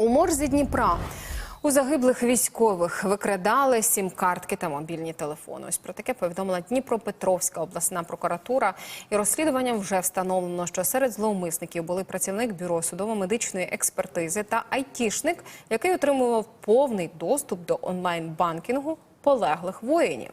У морзі Дніпра у загиблих військових викрадали сім-картки та мобільні телефони. Ось про таке повідомила Дніпропетровська обласна прокуратура. І розслідуванням вже встановлено, що серед зловмисників були працівник бюро судово-медичної експертизи та айтішник, який отримував повний доступ до онлайн-банкінгу полеглих воїнів.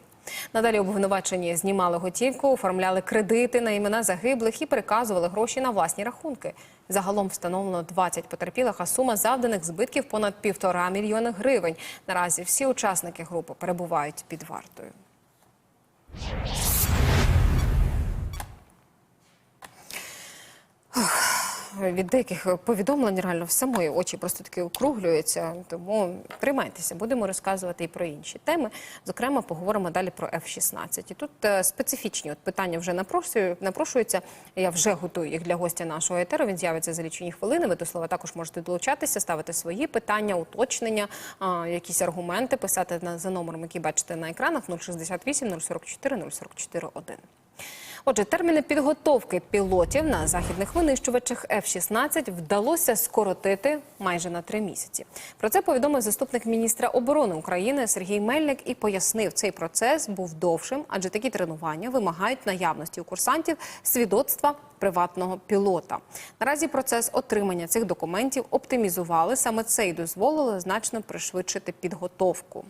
Надалі обвинувачені знімали готівку, оформляли кредити на імена загиблих і переказували гроші на власні рахунки. Загалом встановлено 20 потерпілих, а сума завданих збитків понад півтора мільйони гривень. Наразі всі учасники групи перебувають під вартою. Від деяких повідомлень реально все мої очі просто таки округлюються. Тому тримайтеся, будемо розказувати і про інші теми. Зокрема, поговоримо далі про F-16. І тут е, специфічні от питання вже напрошуються. Я вже готую їх для гостя нашого етеру. Він з'явиться за лічені хвилини. Ви до слова також можете долучатися, ставити свої питання, уточнення, якісь аргументи, писати за номером, який бачите на екранах 068 044 044 1. Отже, терміни підготовки пілотів на західних винищувачах F-16 вдалося скоротити майже на три місяці. Про це повідомив заступник міністра оборони України Сергій Мельник і пояснив, цей процес був довшим, адже такі тренування вимагають наявності у курсантів свідоцтва приватного пілота. Наразі процес отримання цих документів оптимізували. Саме це й дозволило значно пришвидшити підготовку.